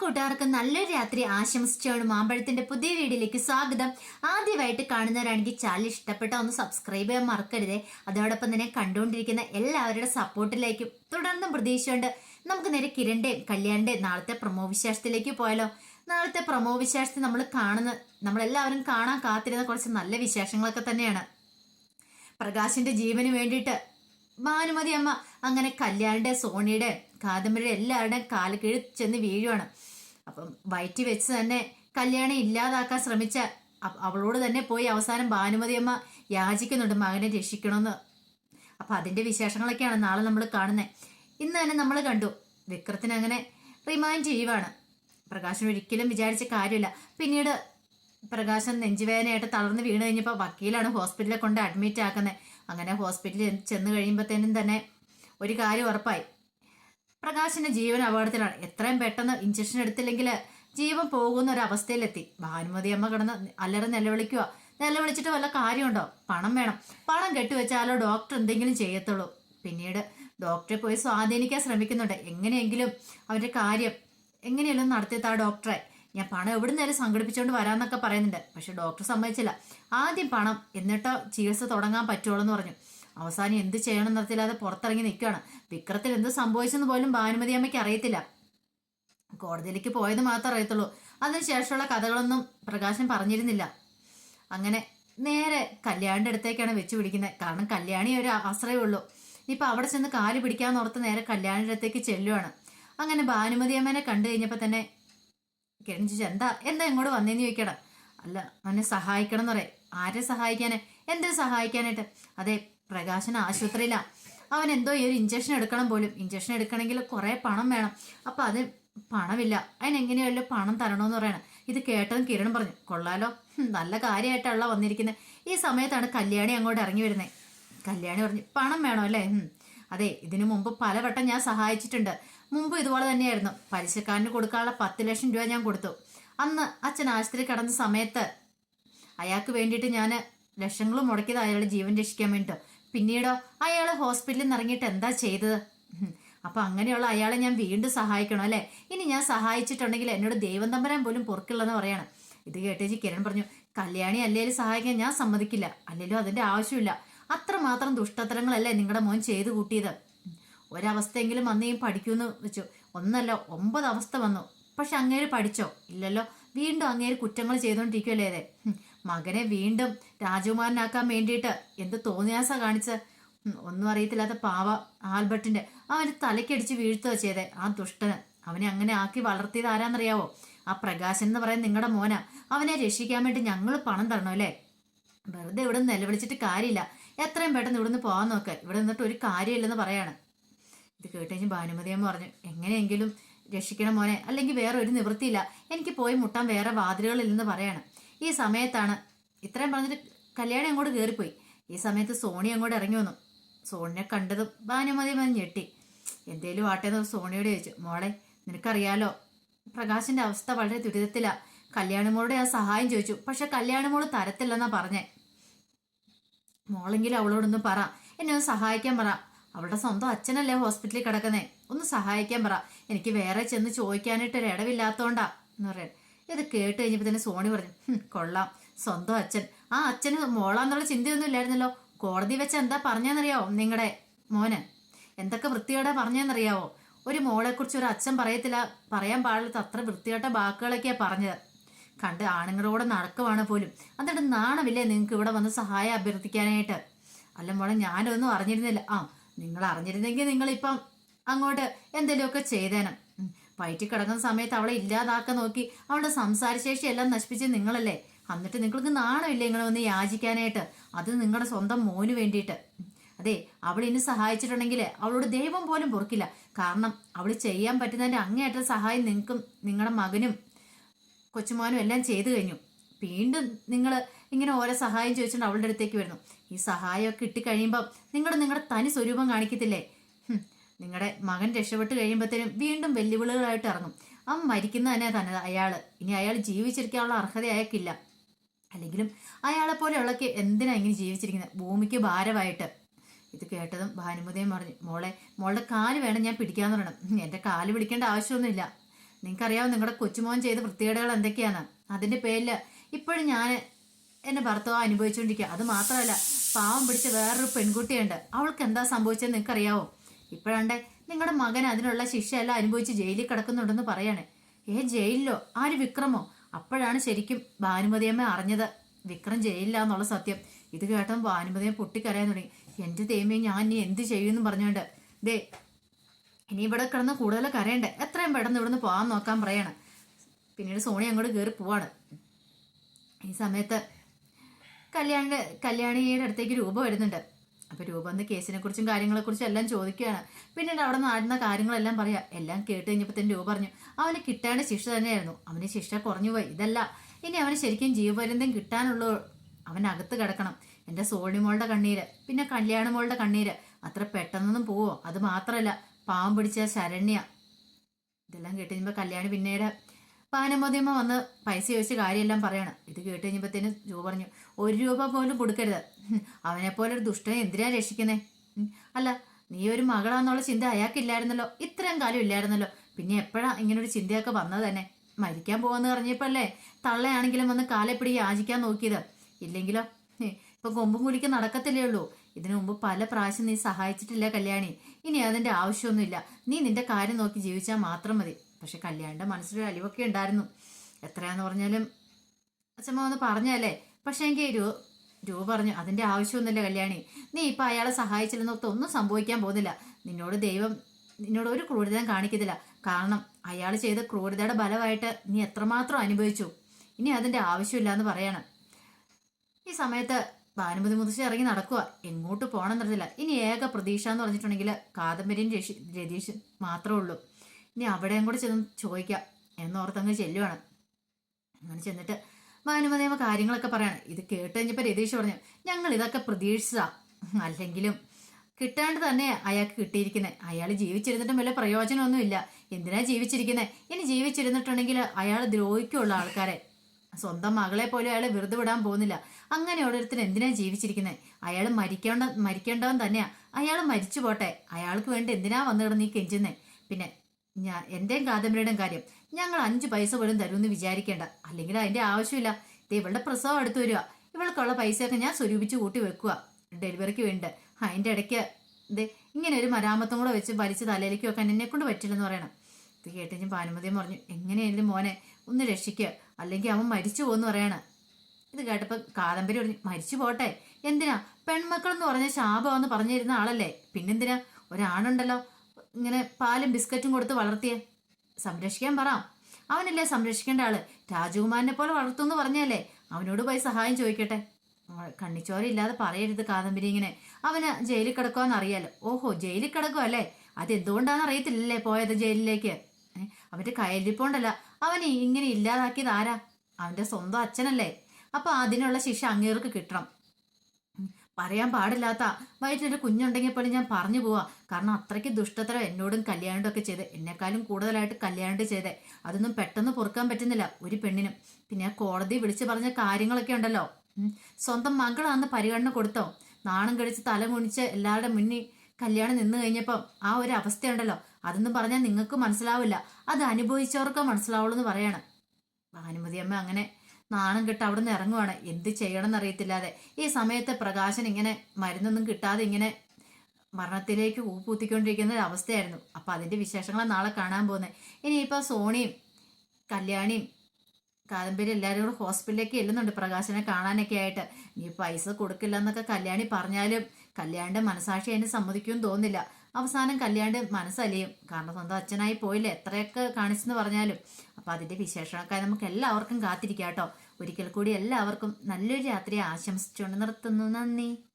കൂട്ടുകാർക്ക് നല്ലൊരു രാത്രി ആശംസിച്ചാണ് മാമ്പഴത്തിന്റെ പുതിയ വീഡിയോയിലേക്ക് സ്വാഗതം. ആദ്യമായിട്ട് കാണുന്നവരാണെങ്കിൽ ചാനൽ ഇഷ്ടപ്പെട്ട ഒന്ന് സബ്സ്ക്രൈബ് ചെയ്യാൻ മറക്കരുതേ. അതോടൊപ്പം തന്നെ കണ്ടുകൊണ്ടിരിക്കുന്ന എല്ലാവരുടെ സപ്പോർട്ടിലേക്കും തുടർന്നും പ്രതീക്ഷയുണ്ട്. നമുക്ക് നേരെ കിരണിന്റെയും കല്യാണിന്റെയും നാളത്തെ പ്രമോ വിശേഷത്തിലേക്ക് പോയാലോ. നാളത്തെ പ്രമോ വിശേഷത്തിൽ നമ്മൾ കാണുന്ന നമ്മളെല്ലാവരും കാണാൻ കാത്തിരുന്ന കുറച്ച് നല്ല വിശേഷങ്ങളൊക്കെ തന്നെയാണ്. പ്രകാശിന്റെ ജീവന് വേണ്ടിയിട്ട് ഭാനുമതി അമ്മ അങ്ങനെ കല്യാണിന്റെ സോണിയുടെ കാദംബരിയുടെ എല്ലാവരുടെയും കാൽ കീഴ് ചെന്ന് വീഴുവാണ്. അപ്പം വയറ്റി വെച്ച് തന്നെ കല്യാണം ഇല്ലാതാക്കാൻ ശ്രമിച്ച അവളോട് തന്നെ പോയി അവസാനം ഭാനുമതി അമ്മ യാചിക്കുന്നുണ്ട് മകനെ രക്ഷിക്കണമെന്ന് അപ്പൊ അതിന്റെ വിശേഷങ്ങളൊക്കെയാണ് നാളെ നമ്മൾ കാണുന്നത് ഇന്ന് തന്നെ നമ്മൾ കണ്ടു. വിക്രത്തിന് അങ്ങനെ റിമൈൻഡ് ചെയ്യുവാണ് പ്രകാശൻ ഒരിക്കലും വിചാരിച്ച കാര്യമില്ല. പിന്നീട് പ്രകാശൻ നെഞ്ചുവേദനയായിട്ട് തളർന്ന് വീണ് കഴിഞ്ഞപ്പോൾ വക്കീലാണ് ഹോസ്പിറ്റലിൽ കൊണ്ട് അഡ്മിറ്റ് ആക്കുന്നത് അങ്ങനെ ഹോസ്പിറ്റലിൽ ചെന്ന് കഴിയുമ്പോഴത്തേനും തന്നെ ഒരു കാര്യം ഉറപ്പായി. പ്രകാശിന്റെ ജീവൻ അപകടത്തിലാണ്. എത്രയും പെട്ടെന്ന് ഇഞ്ചക്ഷൻ എടുത്തില്ലെങ്കിൽ ജീവൻ പോകുന്ന ഒരു അവസ്ഥയിലെത്തി ഭാനുമതി അമ്മ കിടന്ന് അല്ലറ നിലവിളിക്കുക നിലവിളിച്ചിട്ട് വല്ല കാര്യമുണ്ടോ? പണം വേണം. പണം കെട്ടിവെച്ചാലോ ഡോക്ടർ എന്തെങ്കിലും ചെയ്യത്തുള്ളൂ. പിന്നീട് ഡോക്ടറെ പോയി സ്വാധീനിക്കാൻ ശ്രമിക്കുന്നുണ്ട്. എങ്ങനെയെങ്കിലും അവരുടെ കാര്യം എങ്ങനെയെങ്കിലും നടത്തിയത് ആ ഡോക്ടറെ ഞാൻ പണം എവിടെ നിന്നാലും സംഘടിപ്പിച്ചുകൊണ്ട് വരാമെന്നൊക്കെ പറയുന്നുണ്ട്. പക്ഷെ ഡോക്ടർ സമ്മതിച്ചില്ല. ആദ്യം പണം എന്നിട്ടോ ചികിത്സ തുടങ്ങാൻ പറ്റുള്ളൂ എന്ന് പറഞ്ഞു. അവസാനം എന്ത് ചെയ്യണം എന്നറിയില്ലാതെ പുറത്തിറങ്ങി നിൽക്കുകയാണ്. വിക്രത്തിൽ എന്ത് സംഭവിച്ചെന്ന് പോലും ഭാനുമതി അമ്മയ്ക്ക് അറിയത്തില്ല. കോടതിയിലേക്ക് പോയത് മാത്രമേ അറിയത്തുള്ളൂ. അതിനുശേഷമുള്ള കഥകളൊന്നും പ്രകാശൻ പറഞ്ഞിരുന്നില്ല. അങ്ങനെ നേരെ കല്യാണിന്റെ അടുത്തേക്കാണ് വെച്ച് പിടിക്കുന്നത് കാരണം കല്യാണി ഒരു ആശ്രയമേ ഉള്ളൂ. ഇപ്പൊ അവിടെ ചെന്ന് കാൽ പിടിക്കാന്ന് ഓർത്ത് നേരെ കല്യാണിന്റെ അടുത്തേക്ക് ചെല്ലുവാണ്. അങ്ങനെ ഭാനുമതി അമ്മേനെ കണ്ടു കഴിഞ്ഞപ്പോൾ തന്നെ ചോദിച്ചു എന്താ? എന്താ ഇങ്ങോട്ട് വന്നേന്ന് ചോദിക്കണം അല്ല അവനെ സഹായിക്കണം എന്ന് പറയാം. ആരെ സഹായിക്കാനെ? എന്തിനു സഹായിക്കാനായിട്ട്? അതെ പ്രകാശൻ ആശുപത്രിയിലാണ് അവൻ എന്തോ ഈ ഒരു ഇഞ്ചക്ഷൻ എടുക്കണം പോലും. ഇഞ്ചക്ഷൻ എടുക്കണമെങ്കിൽ കുറെ പണം വേണം. അപ്പൊ അത് പണമില്ല. അതിനെങ്ങനെയല്ലോ പണം തരണമെന്ന് പറയണം. ഇത് കേട്ടതും കിരൺ പറഞ്ഞു കൊള്ളാലോ. നല്ല കാര്യമായിട്ടാണല്ലോ വന്നിരിക്കുന്നത് ഈ സമയത്താണ് കല്യാണി അങ്ങോട്ട് ഇറങ്ങി വരുന്നത് കല്യാണി പറഞ്ഞു പണം വേണോ അല്ലേ? അതെ ഇതിനു മുമ്പ് പലവട്ടം ഞാൻ സഹായിച്ചിട്ടുണ്ട്. മുമ്പ് ഇതുപോലെ തന്നെയായിരുന്നു. പലിശക്കാരന് കൊടുക്കാനുള്ള പത്ത് ലക്ഷം രൂപ ഞാൻ കൊടുത്തു. അന്ന് അച്ഛൻ ആശുപത്രി കിടന്ന സമയത്ത് അയാൾക്ക് വേണ്ടിയിട്ട് ഞാൻ ലക്ഷങ്ങളും മുടക്കിയത് അയാളുടെ ജീവൻ രക്ഷിക്കാൻ വേണ്ടിട്ടോ. പിന്നീടോ അയാളെ ഹോസ്പിറ്റലിൽ നിന്ന് ഇറങ്ങിയിട്ട് എന്താ ചെയ്തത്. അപ്പൊ അങ്ങനെയുള്ള അയാളെ ഞാൻ വീണ്ടും സഹായിക്കണം അല്ലെ? ഇനി ഞാൻ സഹായിച്ചിട്ടുണ്ടെങ്കിൽ എന്നോട് ദൈവം തമ്പരാൻ പോലും പൊറുക്കില്ലെന്ന് പറയണം. ഇത് കേട്ടേച്ച് കിരൺ പറഞ്ഞു കല്യാണി അല്ലേലും സഹായിക്കാൻ ഞാൻ സമ്മതിക്കില്ല. അല്ലെങ്കിലും അതിന്റെ ആവശ്യമില്ല. അത്രമാത്രം ദുഷ്ടത്തരങ്ങളല്ലേ നിങ്ങളുടെ മോൻ ചെയ്തു കൂട്ടിയത്? ഒരവസ്ഥയെങ്കിലും ഒരവസ്ഥയെങ്കിലും വന്നെയും പഠിക്കൂന്ന് വെച്ചു. ഒന്നല്ല ഒമ്പത് അവസ്ഥ വന്നു. പക്ഷെ അങ്ങേര് പഠിച്ചോ? ഇല്ലല്ലോ. വീണ്ടും അങ്ങേര് കുറ്റങ്ങൾ ചെയ്തുകൊണ്ടിരിക്കുമല്ലേ അതെ മകനെ വീണ്ടും രാജകുമാരനാക്കാൻ വേണ്ടിയിട്ട് എന്ത് തോന്നിയാസ കാണിച്ച്? ഒന്നും അറിയത്തില്ലാത്ത പാവ ആൽബർട്ടിന്റെ. അവന് തലക്കടിച്ച് വീഴ്ത്തുക ചെയ്തേ ആ ദുഷ്ടന്. അവനെ അങ്ങനെ ആക്കി വളർത്തിയത് ആരാന്നറിയാവോ? ആ പ്രകാശൻ എന്ന് പറയുന്ന നിങ്ങളുടെ മോന. അവനെ രക്ഷിക്കാൻ വേണ്ടി ഞങ്ങൾ പണം തരണം അല്ലേ? വെറുതെ ഇവിടെ നിന്ന് നിലവിളിച്ചിട്ട് കാര്യമില്ല. എത്രയും പെട്ടെന്ന് ഇവിടുന്ന് പോകാൻ നോക്ക്. ഇവിടെ നിന്നിട്ട് ഒരു കാര്യമില്ലെന്ന് പറയാണ്. ഇത് കേട്ടുകഴിഞ്ഞ് ഭാനുമതിയമ്മ പറഞ്ഞു എങ്ങനെയെങ്കിലും രക്ഷിക്കണം മോനെ. അല്ലെങ്കിൽ വേറെ ഒരു നിവൃത്തിയില്ല. എനിക്ക് പോയി മുട്ടാൻ വേറെ വാതിലുകളില്ലെന്ന് പറയാണ്. ഈ സമയത്താണ് ഇത്രയും പറഞ്ഞിട്ട് കല്യാണി അങ്ങോട്ട് കയറിപ്പോയി ഈ സമയത്ത് സോണി അങ്ങോട്ട് ഇറങ്ങി വന്നു. സോണിനെ കണ്ടതും മതി ഞെട്ടി. എന്തേലും ആട്ടേന്ന് സോണിയോട് ചോദിച്ചു. മോളെ നിനക്കറിയാലോ പ്രകാശിന്റെ അവസ്ഥ വളരെ ദുരിതത്തിലാ. കല്യാണിമോളുടെ ആ സഹായം ചോദിച്ചു. പക്ഷെ കല്യാണമോൾ തരത്തില്ലെന്നാ പറഞ്ഞേ. മോളെങ്കിലും അവളോടൊന്ന് പറ. എന്നെ ഒന്ന് സഹായിക്കാൻ പറ. അവളുടെ സ്വന്തം അച്ഛനല്ലേ ഹോസ്പിറ്റലിൽ കിടക്കുന്നേ. ഒന്ന് സഹായിക്കാൻ പറ. എനിക്ക് വേറെ ചെന്ന് ചോദിക്കാനായിട്ട് ഒരു ഇടവില്ലാത്തോണ്ടാ എന്ന് പറയാൻ. ഇത് കേട്ട് കഴിഞ്ഞപ്പോൾ തന്നെ സോണി പറഞ്ഞു കൊള്ളാം. സ്വന്തം അച്ഛൻ. ആ അച്ഛന് മോളാന്നുള്ള ചിന്തയൊന്നും ഇല്ലായിരുന്നല്ലോ. കോടതി വെച്ച് എന്താ പറഞ്ഞെന്നറിയാവോ നിങ്ങളുടെ മോന്? എന്തൊക്കെ വൃത്തിയോടെ പറഞ്ഞെന്നറിയാവോ? ഒരു മോളെക്കുറിച്ച് ഒരു അച്ഛൻ പറയത്തില്ല. പറയാൻ പാടില്ലാത്ത അത്ര വൃത്തികെട്ട വാക്കുകളൊക്കെയാണ് പറഞ്ഞത്. കണ്ട് ആണുങ്ങളോട് നടക്കുവാണ് പോലും. എന്നിട്ട് നാണമില്ലേ നിങ്ങൾക്ക് ഇവിടെ വന്ന് സഹായം അഭ്യർത്ഥിക്കാനായിട്ട്? അല്ല മോളെ ഞാനൊന്നും അറിഞ്ഞിരുന്നില്ല. ആ നിങ്ങൾ അറിഞ്ഞിരുന്നെങ്കിൽ നിങ്ങളിപ്പം അങ്ങോട്ട് എന്തെങ്കിലുമൊക്കെ ചെയ്തേനം. വയറ്റിൽ കിടക്കുന്ന സമയത്ത് അവളെ ഇല്ലാതാക്കാൻ നോക്കി. അവളുടെ സംസാരശേഷി എല്ലാം നശിപ്പിച്ച് നിങ്ങളല്ലേ? എന്നിട്ട് നിങ്ങൾക്ക് നാണമില്ല ഇങ്ങനെ ഒന്ന് യാചിക്കാനായിട്ട്? അത് നിങ്ങളുടെ സ്വന്തം മോന് വേണ്ടിയിട്ട്. അതെ അവൾ ഇനി സഹായിച്ചിട്ടുണ്ടെങ്കിൽ അവളോട് ദൈവം പോലും പൊറുക്കില്ല. കാരണം അവൾ ചെയ്യാൻ പറ്റുന്നതിന്റെ അങ്ങേയറ്റ സഹായം നിങ്ങൾക്കും നിങ്ങളുടെ മകനും കൊച്ചുമോനും എല്ലാം ചെയ്തു കഴിഞ്ഞു. വീണ്ടും നിങ്ങൾ ഇങ്ങനെ ഓരോ സഹായം ചോദിച്ചുകൊണ്ട് അവളുടെ അടുത്തേക്ക് വരുന്നു. ഈ സഹായമൊക്കെ കിട്ടിക്കഴിയുമ്പം നിങ്ങൾ നിങ്ങളുടെ തനി സ്വരൂപം കാണിക്കത്തില്ലേ? നിങ്ങളുടെ മകൻ രക്ഷപ്പെട്ട് കഴിയുമ്പോഴത്തേനും വീണ്ടും വെല്ലുവിളികളായിട്ട് ഇറങ്ങും. അവൻ മരിക്കുന്ന തന്നെ തന്നെ അയാൾ. ഇനി അയാൾ ജീവിച്ചിരിക്കാനുള്ള അർഹത അയാൾക്കില്ല അല്ലെങ്കിലും അയാളെ പോലെയുള്ളൊക്കെ എന്തിനാ ഇങ്ങനെ ജീവിച്ചിരിക്കുന്നത്? ഭൂമിക്ക് ഭാരമായിട്ട്. ഇത് കേട്ടതും ഭാനുമതിയും പറഞ്ഞു മോളെ മോളുടെ കാൽ വേണം ഞാൻ പിടിക്കാന്ന് പറയണം. എന്റെ കാൽ പിടിക്കേണ്ട ആവശ്യമൊന്നുമില്ല. നിങ്ങൾക്കറിയാവും നിങ്ങളുടെ കൊച്ചുമോൻ ചെയ്ത വൃത്തികേടുകൾ എന്തൊക്കെയാണ്? അതിന്റെ പേരിൽ ഇപ്പോഴും ഞാൻ എന്നെ ഭർത്താവ് അനുഭവിച്ചുകൊണ്ടിരിക്കുക അത് മാത്രമല്ല പാവം പിടിച്ച വേറൊരു പെൺകുട്ടിയുണ്ട്. അവൾക്ക് എന്താ സംഭവിച്ചത് നിങ്ങൾക്കറിയാവോ? ഇപ്പോഴാണ്ട് നിങ്ങളുടെ മകൻ അതിനുള്ള ശിക്ഷയെല്ലാം അനുഭവിച്ച് ജയിലിൽ കിടക്കുന്നുണ്ടെന്ന് പറയാണ്. ഏ ജയിലിലോ? ആര് വിക്രമോ? അപ്പോഴാണ് ശരിക്കും ഭാനുമതിയമ്മ അറിഞ്ഞത് വിക്രം ജയിലില്ലാന്നുള്ള സത്യം. ഇത് കേട്ടപ്പോൾ ഭാനുമതിയെ പൊട്ടിക്കരയാൻ തുടങ്ങി. എന്റെ ദൈവമേ ഞാൻ ഇനി എന്ത് ചെയ്യുമെന്ന് പറഞ്ഞുകൊണ്ട് ദേ ഇനി ഇവിടെ കിടന്ന് കൂടുതൽ കരയണ്ടേ? എത്രയും പെട്ടെന്ന് ഇവിടുന്ന് പോകാൻ നോക്കാൻ പറയാണ്. പിന്നീട് സോണി അങ്ങോട്ട് കയറി പോവാണ്. ഈ സമയത്ത് കല്യാണ കല്യാണിയുടെ അടുത്തേക്ക് രൂപ വരുന്നുണ്ട്. അപ്പൊ രൂപ വന്ന് കേസിനെ കുറിച്ചും കാര്യങ്ങളെ കുറിച്ചും എല്ലാം ചോദിക്കുകയാണ്. പിന്നീട് അവിടെ നടന്ന കാര്യങ്ങളെല്ലാം പറയാം. എല്ലാം കേട്ട് കഴിഞ്ഞപ്പോൾ തന്നെ രൂപ പറഞ്ഞു അവന് കിട്ടേണ്ട ശിക്ഷ തന്നെയായിരുന്നു. അവന് ശിക്ഷ കുറഞ്ഞു പോയി. ഇതല്ല. ഇനി അവന് ശരിക്കും ജീവപര്യന്തം കിട്ടാനുള്ള. അകത്ത് കിടക്കണം. എന്റെ സോണിമോളുടെ കണ്ണീര് പിന്നെ കല്യാണമോളുടെ കണ്ണീര്. അത്ര പെട്ടെന്നൊന്നും പോവോ? അത് മാത്രമല്ല പാവം പിടിച്ച ശരണ്യ. ഇതെല്ലാം കേട്ട് കല്യാണി പിന്നീട് പാനമോദിയമ്മ വന്ന് പൈസ ചോദിച്ച കാര്യമെല്ലാം പറയണം. ഇത് കേട്ട് കഴിഞ്ഞപ്പോഴത്തേനും ജോ പറഞ്ഞു ഒരു രൂപ പോലും കൊടുക്കരുത്. അവനെപ്പോലൊരു ദുഷ്ടനെ എന്തിനാ രക്ഷിക്കുന്നേ? അല്ല നീ ഒരു മകളാന്നുള്ള ചിന്ത അയാൾക്കില്ലായിരുന്നല്ലോ. ഇത്രയും കാലം ഇല്ലായിരുന്നല്ലോ. പിന്നെ എപ്പോഴാ ഇങ്ങനൊരു ചിന്തയൊക്കെ വന്നത് തന്നെ? മരിക്കാൻ പോവാന്ന് പറഞ്ഞപ്പോഴല്ലേ തള്ളയാണെങ്കിലും വന്ന് കാലെപ്പിടി യാചിക്കാൻ നോക്കിയത്. ഇല്ലെങ്കിലോ? ഇപ്പം കൊമ്പും കുലിക്ക് നടക്കത്തില്ലേ ഉള്ളൂ. ഇതിനു മുമ്പ് പല പ്രാവശ്യം നീ സഹായിച്ചിട്ടില്ല കല്യാണി. ഇനി അതിന്റെ ആവശ്യമൊന്നുമില്ല. നീ നിന്റെ കാര്യം നോക്കി ജീവിച്ചാൽ മാത്രം മതി. പക്ഷെ കല്യാണിന്റെ മനസ്സിലൊരു അലിവൊക്കെ ഉണ്ടായിരുന്നു. എത്രയാന്ന് പറഞ്ഞാലും അച്ഛമ്മ ഒന്ന് പറഞ്ഞല്ലേ പക്ഷെ എങ്കിൽ രൂ രൂ പറഞ്ഞു അതിന്റെ ആവശ്യമൊന്നുമില്ല കല്യാണി. നീ ഇപ്പൊ അയാളെ സഹായിച്ചില്ലെന്നൊക്കെ ഒന്നും സംഭവിക്കാൻ പോകുന്നില്ല. നിന്നോട് ദൈവം നിന്നോട് ഒരു ക്രൂരതയും കാണിക്കത്തില്ല. കാരണം അയാൾ ചെയ്ത ക്രൂരതയുടെ ബലമായിട്ട് നീ എത്രമാത്രം അനുഭവിച്ചു. ഇനി അതിന്റെ ആവശ്യമില്ല എന്ന് പറയണം. ഈ സമയത്ത് ഭാനുമതി മുതിച്ച് ഇറങ്ങി നടക്കുക എങ്ങോട്ട് പോകണം എന്നറിയില്ല ഇനി ഏക പ്രതീക്ഷ എന്ന് പറഞ്ഞിട്ടുണ്ടെങ്കിൽ കാദംബരിയും രതീഷ് മാത്രമേ ഉള്ളൂ. ഇനി അവിടെയും കൂടെ ചെന്ന് ചോദിക്കാം. എന്നോർത്തങ്ങ് ചെല്ലുവാണ്. അങ്ങനെ ചെന്നിട്ട് മാനുമതേമ കാര്യങ്ങളൊക്കെ പറയാണ്. ഇത് കേട്ട് കഴിഞ്ഞപ്പോൾ രതീഷ് പറഞ്ഞു ഞങ്ങൾ ഇതൊക്കെ പ്രതീക്ഷിച്ചതാ. അല്ലെങ്കിലും കിട്ടാണ്ട് തന്നെ അയാൾക്ക് കിട്ടിയിരിക്കുന്നത് അയാൾ ജീവിച്ചിരുന്നിട്ടും വലിയ പ്രയോജനമൊന്നുമില്ല എന്തിനാ ജീവിച്ചിരിക്കുന്നത് ഇനി ജീവിച്ചിരുന്നിട്ടുണ്ടെങ്കിൽ അയാൾ ദ്രോഹിക്കുള്ള ആൾക്കാരെ. സ്വന്തം മകളെ പോലും അയാൾ വെറുതെ വിടാൻ പോകുന്നില്ല. അങ്ങനെ ഓരോരുത്തർ എന്തിനാ ജീവിച്ചിരിക്കുന്നത് അയാൾ മരിക്കേണ്ട മരിക്കേണ്ടവൻ തന്നെയാ. അയാൾ മരിച്ചു പോട്ടെ. അയാൾക്ക് വേണ്ടി എന്തിനാ വന്നു കിടന്ന് ഈ കെഞ്ചുന്നേ? പിന്നെ ഞാൻ എന്റെയും കാദംബരിയുടെയും കാര്യം ഞങ്ങൾ അഞ്ച് പൈസ പോലും തരുമെന്ന് വിചാരിക്കേണ്ട. അല്ലെങ്കിൽ അതിന്റെ ആവശ്യമില്ല. ഇത് ഇവളുടെ പ്രസവം അടുത്ത് വരിക. ഇവൾക്കുള്ള പൈസയൊക്കെ ഞാൻ സ്വരൂപിച്ച് കൂട്ടി വെക്കുക. ഡെലിവറിക്ക് വേണ്ടി അതിന്റെ ഇടയ്ക്ക് ദേ ഇങ്ങനെ ഒരു മരാമത്തും കൂടെ വെച്ച് വലിച്ച് തലയിലേക്ക് വെക്കാൻ എന്നെ കൊണ്ട് പറ്റില്ലെന്ന് പറയണം. ഇത് കേട്ട് ഞാൻ പാനുമതിയും പറഞ്ഞു എങ്ങനെയായാലും മോനെ? ഒന്ന് രക്ഷിക്കുക അല്ലെങ്കിൽ അവൻ മരിച്ചു പോകുന്ന പറയണം. ഇത് കേട്ടപ്പോൾ കാദംബരി പറഞ്ഞു മരിച്ചു പോട്ടെ. എന്തിനാ? പെൺമക്കൾ എന്ന് പറഞ്ഞ ശാപമെന്ന് പറഞ്ഞിരുന്ന ആളല്ലേ? പിന്നെന്തിനാ? ഒരാണുണ്ടല്ലോ. ഇങ്ങനെ പാലും ബിസ്ക്കറ്റും കൊടുത്ത് വളർത്തിയേ? സംരക്ഷിക്കാൻ പറ. അവനല്ലേ സംരക്ഷിക്കേണ്ട ആൾ? രാജകുമാരനെ പോലെ വളർത്തുമെന്ന് പറഞ്ഞല്ലേ? അവനോട് പോയി സഹായം ചോദിക്കട്ടെ. കണ്ണിച്ചോരില്ലാതെ പറയരുത് കാദംബരി ഇങ്ങനെ. അവന് ജയിലിൽ കിടക്കുവാന്ന് അറിയാലോ. ഓഹോ ജയിലിൽ കിടക്കുക അല്ലേ? അതെന്തുകൊണ്ടാന്ന് അറിയത്തില്ലല്ലേ പോയത് ജയിലിലേക്ക്? അവന്റെ കയ്യിലിപ്പോണ്ടല്ല അവന് ഇങ്ങനെ ഇല്ലാതാക്കിയത് ആരാ? അവന്റെ സ്വന്തം അച്ഛനല്ലേ? അപ്പൊ അതിനുള്ള ശിക്ഷ അങ്ങേർക്ക് കിട്ടണം. പറയാൻ പാടില്ലാത്ത വയറ്റിലൊരു കുഞ്ഞുണ്ടെങ്കിൽ പോലും ഞാൻ പറഞ്ഞു പോവാ. കാരണം അത്രയ്ക്ക് ദുഷ്ടത്തരം എന്നോടും കല്യാണ്ടും ഒക്കെ ചെയ്ത് എന്നെക്കാളും കൂടുതലായിട്ട് കല്യാണം ചെയ്തേ. അതൊന്നും പെട്ടെന്ന് പൊറുക്കാൻ പറ്റുന്നില്ല ഒരു പെണ്ണിനും. പിന്നെ കോടതി വിളിച്ചു പറഞ്ഞ കാര്യങ്ങളൊക്കെ ഉണ്ടല്ലോ. സ്വന്തം മകളാന്ന് പരിഗണന കൊടുത്തോ? നാണം കഴിച്ച് തല കുണിച്ച് എല്ലാവരുടെ മുന്നിൽ കല്യാണം നിന്ന് കഴിഞ്ഞപ്പം ആ ഒരു അവസ്ഥയുണ്ടല്ലോ. അതൊന്നും പറഞ്ഞാൽ നിങ്ങൾക്ക് മനസ്സിലാവില്ല. അത് അനുഭവിച്ചവർക്ക് മനസ്സിലാവുള്ളൂ എന്ന് പറയാണ്. ഭാനുമതി അമ്മ അങ്ങനെ നാണം കെട്ട് അവിടെ നിന്ന് ഇറങ്ങുവാണ്. എന്ത് ചെയ്യണം എന്നറിയത്തില്ലാതെ ഈ സമയത്ത് പ്രകാശൻ ഇങ്ങനെ മരുന്നൊന്നും കിട്ടാതെ ഇങ്ങനെ മരണത്തിലേക്ക് ഊപ്പൂത്തിക്കൊണ്ടിരിക്കുന്ന ഒരു അവസ്ഥയായിരുന്നു. അപ്പൊ അതിന്റെ വിശേഷങ്ങളെ നാളെ കാണാൻ പോകുന്നത്. ഇനിയിപ്പോ സോണിയും കല്യാണിയും കാദംബരി എല്ലാവരും കൂടെ ഹോസ്പിറ്റലിലേക്ക് ചെല്ലുന്നുണ്ട് പ്രകാശനെ കാണാനൊക്കെ ആയിട്ട്. നീ പൈസ കൊടുക്കില്ല എന്നൊക്കെ കല്യാണി പറഞ്ഞാലും കല്യാണിന്റെ മനസാക്ഷി അതിന് സമ്മതിക്കുമെന്ന് തോന്നില്ല അവസാനം കല്യാണ്ട് മനസ്സലിയും കാരണം സ്വന്തം അച്ഛനായി പോയില്ല? എത്രയൊക്കെ കാണിച്ചെന്ന് പറഞ്ഞാലും അപ്പൊ അതിന്റെ വിശേഷമൊക്കെ നമുക്ക് എല്ലാവർക്കും കാത്തിരിക്കാം കേട്ടോ. ഒരിക്കൽ കൂടി എല്ലാവർക്കും നല്ലൊരു രാത്രി ആശംസിച്ചുകൊണ്ട് നിർത്തുന്നു. നന്ദി.